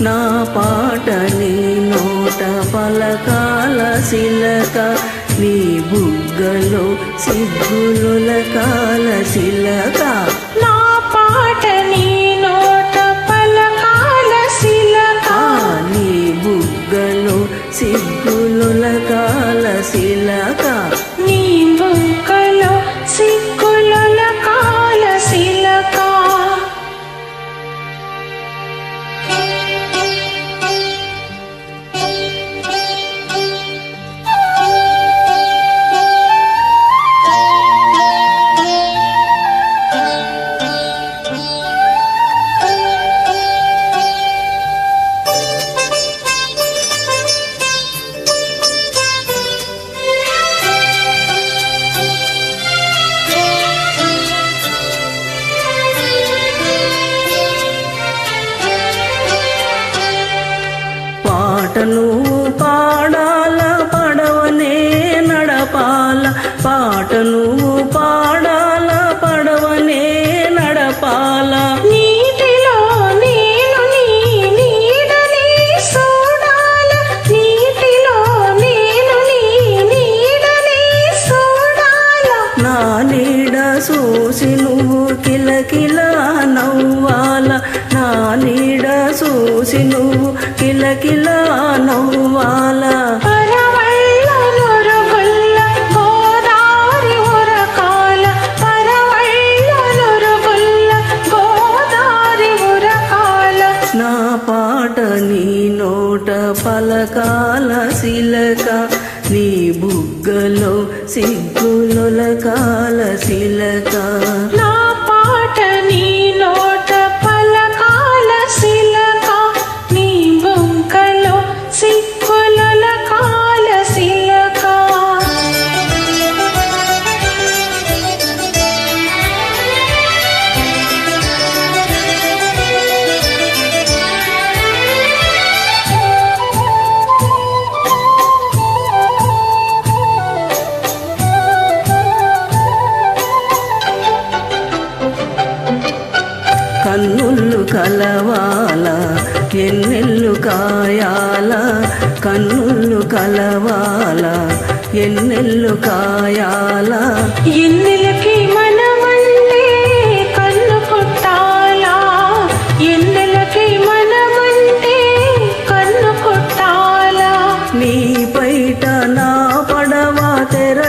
నా పాట నీ నోట పలకాల శిలక నీ బుగ్గలో సిగ్గులుల కాల శిలక. నా పాట నీ నోట పలకాల శిలక. నీ బుగ్గలో సిగ్గులుల కాల శిలక. పాటను పాడాల పడవనే నడపాల. పాటను పాడాల పడవనే నడపాల. నీటిలో నేను నీ నీడని చూడాల. నీటిలో నేను నీ నీడని చూడాల. నా నీడ చూసి నువ్వు ఉరకాల నా పాట నీ నోట పలకాల శిలక. నీ బుగ్గలో సిగ్గులొల కాల శిలక. నా కన్నుళ్ళు కలవాల ఎన్నెల్లు కాయాల కన్నుళ్ళు కలవాల ఎన్నెల్లు కాయాల. ఎన్నెలకి మనమంటే కన్ను కొట్టాలా ఎన్నెలకి మనమంటే కన్ను కొట్టాలా. నీ పైట నా పడవ తెర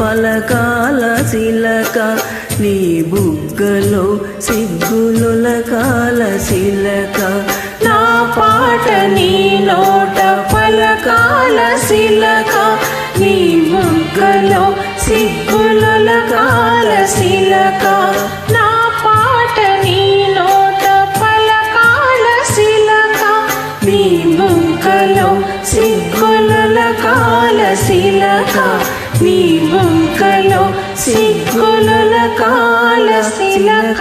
పలకాల శిలక నీ బుగ్గలో సిగ్గులుల కాల శిలక. నా పాట నీ నోట పలకాల శిలక నీ బుగ్గలో సిగ్గుల కాల శిలక. నా పాట నీ నోట పలకాల శిలక నీ బుగ్గలో సిగ్గుల కాల శిలక. నీ బుగ్గలో సిగ్గుల కాల శిలక